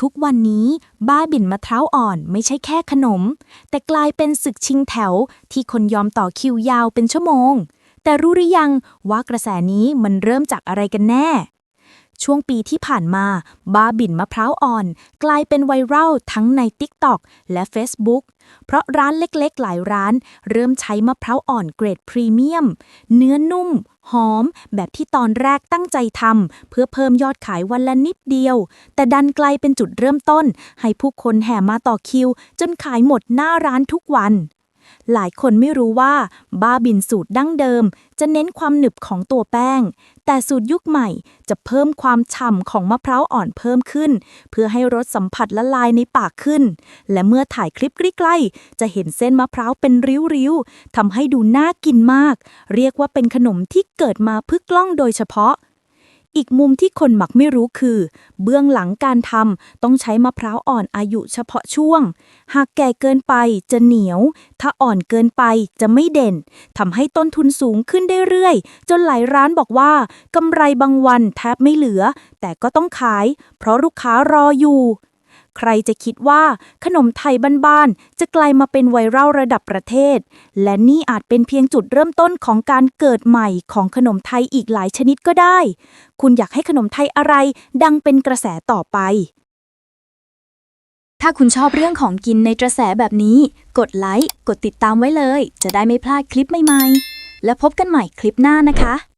ทุกวันนี้บ้าบิ่นมะพร้าวอ่อนไม่ใช่แค่ขนม แต่กลายเป็นศึกชิงแถวที่คนยอมต่อคิวยาวเป็นชั่วโมง แต่รู้หรือยังว่ากระแสนี้มันเริ่มจากอะไรกันแน่ ช่วงปีที่ผ่านมาบ้าบินมะพร้าวอ่อน กลายเป็นไวรัลทั้งใน TikTok และ Facebook เพราะร้านเล็กๆ หลายร้าน เริ่มใช้มะพร้าวอ่อนเกรดพรีเมียม เนื้อนุ่ม หอม แบบที่ตอนแรกตั้งใจทำเพื่อเพิ่มยอดขายวันละนิดเดียว แต่ดันกลายเป็นจุดเริ่มต้น ให้ผู้คนแห่มาต่อคิว จนขายหมดหน้าร้านทุกวัน หลายคนไม่รู้ว่า บ้าบินสูตรดั้งเดิม จะเน้นความหนึบของตัวแป้ง แต่สูตรยุคใหม่จะเพิ่มความฉ่ำของมะพร้าวอ่อนเพิ่มขึ้น เพื่อให้รสสัมผัสละลายในปากขึ้น และเมื่อถ่ายคลิปใกล้ๆจะเห็นเส้นมะพร้าวเป็นริ้วๆทำให้ดูน่ากินมาก เรียกว่าเป็นขนมที่เกิดมาเพื่อกล้องโดยเฉพาะ อีกมุมที่คนมักไม่รู้คือ เบื้องหลังการทำต้องใช้มะพร้าวอ่อนอายุเฉพาะช่วง หากแก่เกินไปจะเหนียว ถ้าอ่อนเกินไปจะไม่เด่นทำให้ต้นทุนสูงขึ้นได้เรื่อยๆจนหลายร้านบอกว่ากำไรบางวันแทบไม่เหลือ แต่ก็ต้องขาย เพราะลูกค้ารออยู่ ใครจะคิดว่าขนมไทยบ้านๆจะกลายมาเป็นไวรัลระดับประเทศ และนี่อาจเป็นเพียงจุดเริ่มต้นของการเกิดใหม่ของขนมไทยอีกหลายชนิดก็ได้ คุณอยากให้ขนมไทยอะไร ดังเป็นกระแสต่อไป ถ้าคุณชอบเรื่องของกินในกระแสแบบนี้ กดไลค์กดติดตามไว้เลย จะได้ไม่พลาดคลิปใหม่ๆ และพบกันใหม่คลิปหน้านะคะ